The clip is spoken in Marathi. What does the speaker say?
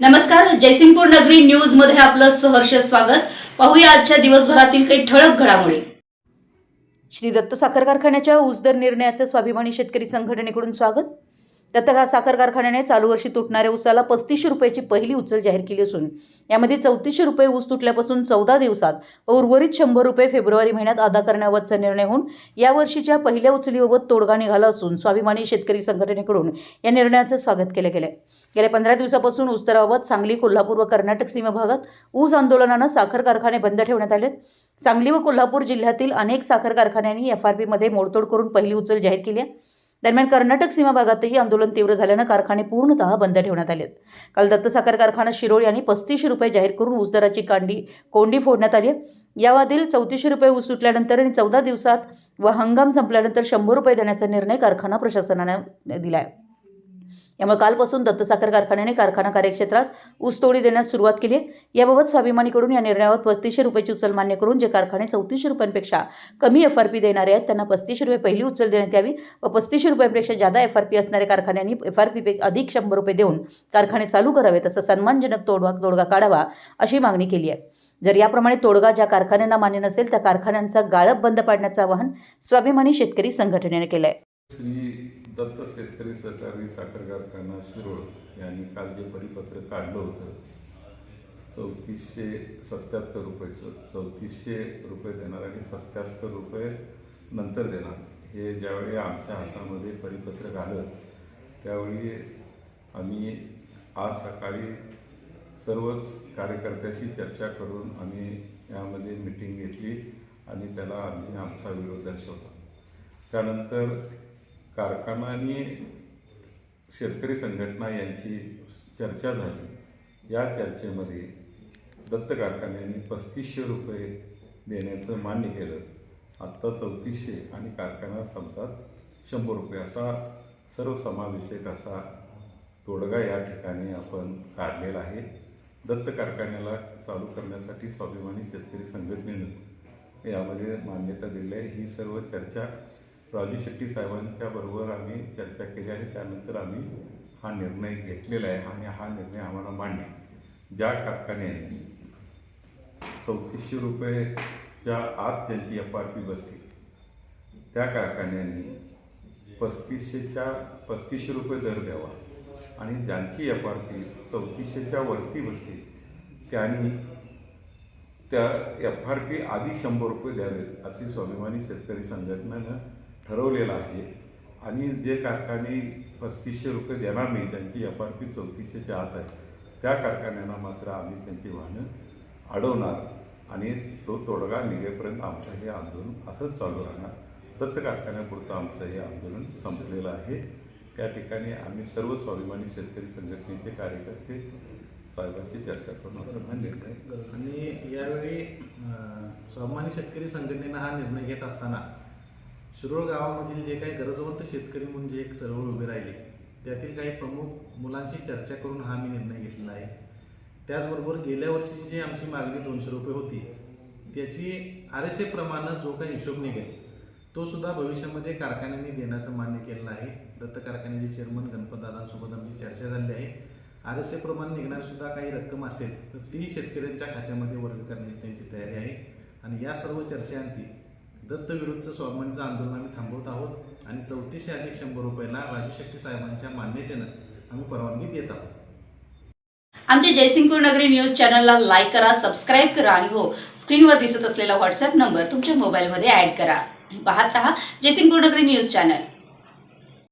नमस्कार जयसिंगपूर नगरी न्यूजमध्ये आपलं सहर्ष स्वागत. पाहूया आजच्या दिवसभरातील काही ठळक घडामोडी. श्री दत्त साखर कारखान्याच्या ऊसदर निर्णयाचं स्वाभिमानी शेतकरी संघटनेकडून स्वागत. त्यात साखर कारखान्याने चालू वर्षी तुटणाऱ्या ऊसाला पस्तीसशे रुपयाची पहिली उचल जाहीर केली असून यामध्ये चौतीसशे रुपये ऊस तुटल्यापासून चौदा दिवसात व उर्वरित शंभर रुपये फेब्रुवारी महिन्यात अदा करण्याबाबतचा निर्णय होऊन यावर्षीच्या पहिल्या उचलीबाबत तोडगा निघाला असून स्वाभिमानी शेतकरी संघटनेकडून या निर्णयाचं स्वागत केलं गेलं गेल्या पंधरा दिवसापासून ऊस सांगली कोल्हापूर व कर्नाटक सीमा भागात ऊस आंदोलनानं साखर कारखाने बंद ठेवण्यात आलेत. सांगली व कोल्हापूर जिल्ह्यातील अनेक साखर कारखान्यांनी एफ आर पीमध्ये मोडतोड करून पहिली उचल जाहीर केली आहे. दरम्यान कर्नाटक सीमा भागातही आंदोलन तीव्र झाल्यानं कारखाने पूर्णतः बंद ठेवण्यात आले काल दत्त साखर कारखाना शिरोळ यांनी पस्तीसशे रुपये जाहीर करून ऊसदराची कांडी कोंडी फोडण्यात आली यावादील चौतीसशे रुपये ऊस सुटल्यानंतर आणि चौदा दिवसात व हंगाम संपल्यानंतर शंभर रुपये देण्याचा निर्णय कारखाना प्रशासनाने दिला आहे यामुळे कालपासून दत्त साखर कारखान्याने कारखाना कार्यक्षेत्रात ऊसतोडी देण्यास सुरुवात केली आहे. याबाबत स्वाभिमानीकडून या निर्णयावर पस्तीसशे रुपयेची उचल मान्य करून जे कारखाने चौतीसशे रुपयांपेक्षा कमी एफ आर पी देणारे आहेत त्यांना पस्तीसशे रुपये पहिली उचल देण्यात यावी व पस्तीसशे रुपयांपेक्षा जादा एफ आर पी असणाऱ्या कारखान्यांनी एफ आर पी अधिक शंभर रुपये देऊन कारखाने चालू करावेत असं सन्मानजनक तोडवा तोडगा काढावा अशी मागणी केली आहे. जर याप्रमाणे तोडगा ज्या कारखान्यांना मान्य नसेल त्या कारखान्यांचा गाळप बंद पाडण्याचं आवाहन स्वाभिमानी शेतकरी संघटनेने केलं आहे दत्त शेतकरी सहकारी साखर कारखाना शिरोळ यांनी काल जे परिपत्र काढलं होतं चौतीसशे सत्याहत्तर रुपयेचं चौतीसशे रुपये देणार आणि सत्याहत्तर रुपये नंतर देणार हे ज्यावेळी आमच्या हातामध्ये परिपत्रक आलं त्यावेळी आम्ही आज सकाळी सर्वच कार्यकर्त्याशी चर्चा करून आम्ही यामध्ये मिटिंग घेतली आणि त्याला आम्ही आमचा विरोध दर्शवला. त्यानंतर कारखाना आणि शेतकरी संघटना यांची चर्चा झाली. या चर्चेमध्ये दत्त कारखान्यांनी पस्तीसशे रुपये देण्याचं मान्य केलं. आत्ता चौतीसशे आणि कारखाना संपताच शंभर रुपये असा सर्वसमावेशक असा तोडगा या ठिकाणी आपण काढलेला आहे. दत्त कारखान्याला चालू करण्यासाठी स्वाभिमानी शेतकरी संघटनेनं यामध्ये मान्यता दिली आहे. ही सर्व चर्चा राजू शेट्टी साहेबांच्या बरोबर आम्ही चर्चा केली आणि त्यानंतर आम्ही हा निर्णय घेतलेला आहे आणि हा निर्णय आम्हाला मान्य ज्या कारखान्याने चौतीसशे रुपयेच्या आत त्यांची एफ आर पी बसते. त्या कारखान्यांनी पस्तीसशेच्या पस्तीसशे रुपये दर द्यावा आणि ज्यांची एफ आर पी चौतीसशेच्या वरती बसते त्यांनी त्या एफ आर पी आधी शंभर रुपये द्यावेत अशी स्वाभिमानी शेतकरी संघटनेनं ठरवलेलं आहे. आणि जे कारखाने पस्तीसशे रुपये देणार नाही त्यांची एफ आर पी चौतीसशेच्या आत आहे. त्या कारखान्यांना मात्र आम्ही त्यांची वाहनं अडवणार आणि तो तोडगा निघेपर्यंत आमचं हे आंदोलन असंच चालू राहणार. दत्त कारखान्यापुरतं आमचं हे आंदोलन संपलेलं आहे. त्या ठिकाणी आम्ही सर्व स्वाभिमानी शेतकरी संघटनेचे कार्यकर्ते साहेबांची चर्चा करून हा निर्णय आणि यावेळी स्वाभिमानी शेतकरी संघटनेनं हा निर्णय घेत असताना शिरोळ गावामधील जे काही गरजवंत शेतकरी म्हणून जे एक चळवळ उभे राहिली त्यातील काही प्रमुख मुलांशी चर्चा करून हा मी निर्णय घेतलेला आहे. त्याचबरोबर गेल्या वर्षीची जी आमची मागणी दोनशे रुपये होती त्याची आर एस प्रमाणे जो काही हिशोब निघेल तो सुद्धा भविष्यामध्ये कारखान्यांनी देण्याचं मान्य केलेलं आहे. दत्त कारखान्याचे चेअरमन गणपतदादांसोबत आमची चर्चा झाली आहे. आर एस प्रमाणे निघणारी सुद्धा काही रक्कम असेल तर ती शेतकऱ्यांच्या खात्यामध्ये वर्ग करण्याची त्यांची तयारी आहे. आणि या सर्व चर्चेअंती दत्त विरुद्धचं स्वाभिमानीचं आंदोलन आम्ही थांबवत आहोत आणि चौतीसशे अधिक शंभर रुपयाला राजू शेट्टी साहेबांच्या मान्यतेनं आम्ही परवानगी देत आहोत. आमच्या जयसिंगपूर नगरी न्यूज चॅनलला लाईक करा सबस्क्राईब करा आणि हो स्क्रीनवर दिसत असलेला व्हॉट्सअप नंबर तुमच्या मोबाईलमध्ये ऍड करा. पाहत रहा जयसिंगपूर नगरी न्यूज चॅनल.